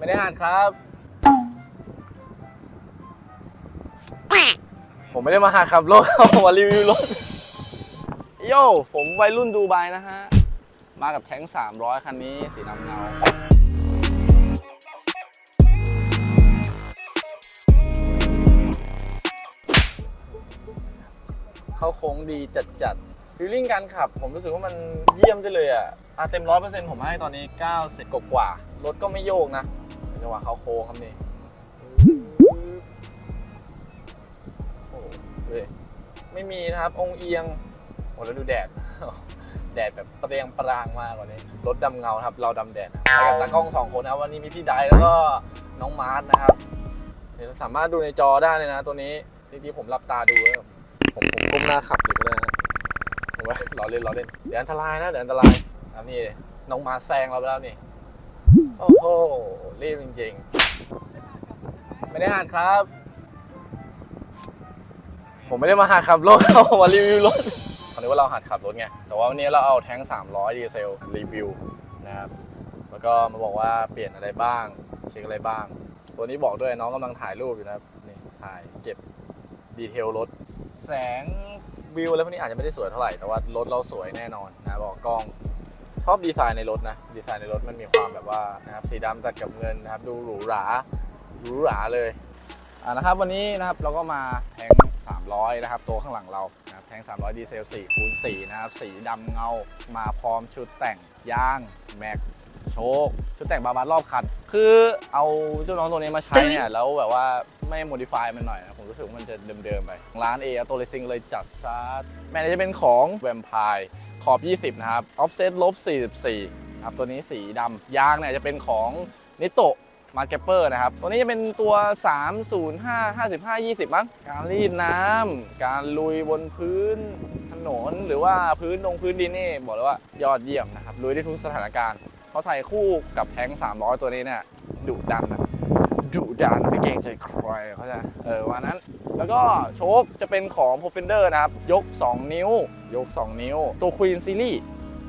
ไม่ได้หัดครับ ผมไม่ได้มาหาขับรถผมมารีวิวรถ โย่ผมวัยรุ่นดูไบนะฮะ มากับแท้ง300 คันนี้สีดำเงาเข้าโค้งดีจัดจัดฟีลลิ่งการขับ ผมรู้สึกว่ามันเยี่ยมได้เลยอะอะเต็มร้อยเปอร์เซ็นต์ผมให้ตอนนี้ 90 กว่ากว่าๆรถก็ไม่โยกนะ จังหวะเขาโค้งครับนี่โอ้เยไม่มีนะครับ องเอียงโอ้แล้วดูแดด แดดแบบเปรียงปรางมากกว่านี้รถดำเงาครับ เราดำแดดนะไปกับตากล้องสองคนนะครับวันนี้มีพี่ไดแล้วก็น้องมาร์ทนะครับเดี๋ยวสามารถดูในจอได้เลยนะ ตัวนี้จริงๆผมหลับตาดูแล้วผมผมก้มหน้าขับอยู่ก็ได้นะผมว่าล้อเล่นล้อเล่นเดี๋ยวอันตรายนะเดี๋ยวอันตรายครับนี่น้องมาแซงเราไปแล้วนี่ โอ้โห รีบจริงๆ ไม่ได้หัดครับ ผมไม่ได้มาหัดขับรถผมมารีวิวรถเขาเรียกว่าเราหัดขับรถไง แต่ว่าวันนี้เราเอาแท้ง 300 ดีเซลรีวิวนะครับ แล้วก็มาบอกว่าเปลี่ยนอะไรบ้างเช็คอะไรบ้าง ตัวนี้บอกด้วยน้องกำลังถ่ายรูปอยู่นะครับ นี่ถ่ายเก็บดีเทลรถ แสงวิวอะไรพวกนี้อาจจะไม่ได้สวยเท่าไหร่ แต่ว่ารถเราสวยแน่นอนนะบอกกล้อง อบดีไซน์ในรถนะ ดีไซน์ในรถมันมีความแบบว่านะครับสีดำตัดกับเงินนะครับ ดูหรูหราหรูหราเลยอ่านะครับ วันนี้นะครับเราก็มาแทง 300 นะครับ ตัวข้างหลังเรานะครับแทง 300 ดีเซล4คูณ4นะครับ สีดำเงา มาพร้อมชุดแต่งยางแม็ก โชคชุดแต่งบาบาร์รอบคัน คือเอาเจ้าน้องตัวนี้มาใช้เนี่ยแล้วแบบว่าไม่โมดิฟายมันหน่อยนะ ผมรู้สึกว่ามันจะเดิมๆไป ร้านเอ a ตัวเลซิงเลยจัดซาดแม้จะเป็นของแวมไพร์ขอบ 20 นะครับ ออฟเซตลบ 44ครับตัวนี้สีดำยางเนี่ยจะเป็นของนิโตมาร์เก็ปเปอร์นะครับ ตัวนี้จะเป็นตัว 305 55 20 มั้ง การรีดน้ำ การลุยบนพื้นถนน หรือว่าพื้นลงพื้นดินนี่ บอกเลยว่ายอดเยี่ยมนะครับ ลุยได้ทุกสถานการณ์ เขาใส่คู่กับแท้ง 300 ตัวนี้เนี่ยดุดันนะดุดันไม่เกรงใจใครเขาจะเออวันนั้น แล้วก็โชคจะเป็นของ p r o f e n d e r นะครับ ยก 2 นิ้ว ยก 2 นิ้ว ตัว Queen Series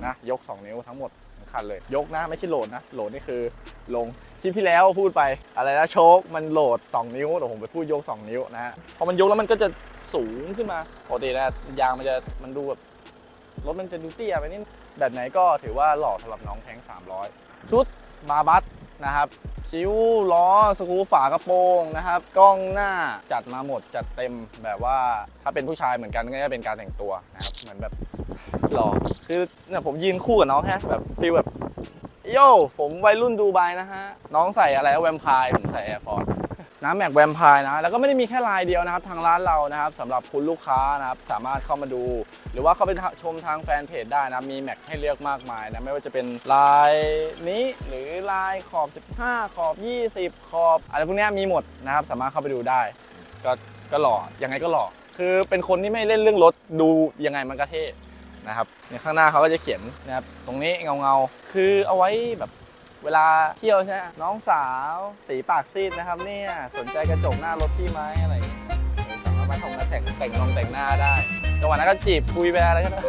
นะ ยก 2 นิ้วทั้งหมดคันเลย ยกนะไม่ใช่โหลดนะ โหลดนี่คือลงคลิปที่แล้วพูดไปอะไรนะโชคมันโหลด 2 นิ้วแต่ผมไปพูดยก 2 นิ้วนะฮะพอมันยกแล้วมันก็จะสูงขึ้นมาปกตินะยางมันจะมันดูแบบ รถมันจะดูเตี้ยไปนิดแบบไหนก็ถือว่าหล่อสำหรับน้องแทง300 ชุดบาบัสนะครับ คิ้วล้อสกรูฝากระโปรงนะครับ กล้องหน้าจัดมาหมดจัดเต็มแบบว่าถ้าเป็นผู้ชายเหมือนกันก็จะเป็นการแต่งตัวนะครับเหมือนแบบหล่อคือเนี่ยผมยืนคู่กับน้องแฮะแบบฟีลแบบโย่ผมวัยรุ่นดูไบนะฮะ น้องใส่อะไรแวมไพร์ผมใส่แอร์ฟอร์ น้ำแม็กแวมไพร์นะแล้วก็ไม่ได้มีแค่ลายเดียวนะครับทางร้านเรานะครับสำหรับคุณลูกค้านะครับสามารถเข้ามาดู หรือว่าเข้าไปชมทางแฟนเพจได้นะมีแม็กให้เลือกมากมายนะไม่ว่าจะเป็นลายนี้หรือลายขอบ 15 ขอบ 20 ขอบอะไรพวกนี้มีหมดนะครับสามารถเข้าไปดูได้ ก็ก็หล่อยังไงก็หล่อคือเป็นคนที่ไม่เล่นเรื่องรถดูยังไงมันก็เท่นะครับในข้างหน้าเขาก็จะเขียนนะครับตรงนี้เงาเงาๆคือเอาไว้แบบ เวลาเที่ยวใช่ไหมน้องสาวสีปากซีดนะครับเนี่ยสนใจกระจกหน้ารถพี่ไหมอะไรอย่างเงี้ยสามารถมาทำมาแต่งแต่งนองแต่งหน้าได้จังหวะนั้นก็จีบคุยไปอะไรก็ได้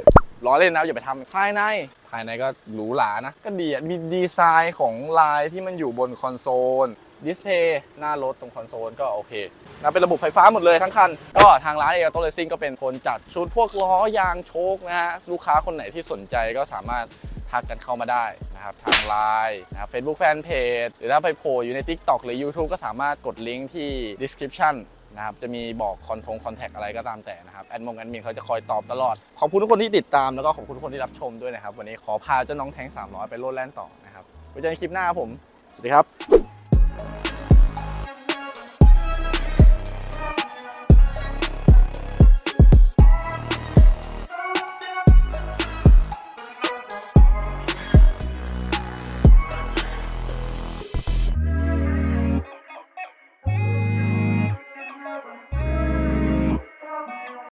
ล้อเล่นนะอย่าไปทำภายใน ภายในก็หรูหรานะ ก็ดีมีดีไซน์ของลายที่มันอยู่บนคอนโซลดิสเพย์หน้ารถตรงคอนโซลก็โอเคนะเป็นระบบไฟฟ้าหมดเลยทั้งคัน ก็ทางร้านเอ t o เลซิ่งก็เป็นคนจัดชุดพวกล้อยางโชคนะฮะ ลูกค้าคนไหนที่สนใจก็สามารถทักกันเข้ามาได้ นะครับทางไลน์นะครับเฟซบุ๊กแฟนเพจหรือถ้าไปโผล่อยู่ใน TikTok หรือ YouTube ก็สามารถกดลิงก์ที่ description นะครับจะมีบอกคอนทงคอนแทคอะไรก็ตามแต่นะครับแอดมงแอดมินเขาจะคอยตอบตลอด ขอบคุณทุกคนที่ติดตามแล้วก็ขอบคุณทุกคนที่รับชมด้วยนะครับ วันนี้ขอพาเจ้าน้องแทง300 ไปโลดแล่นต่อนะครับไว้เจอกันคลิปหน้าครับผม สวัสดีครับ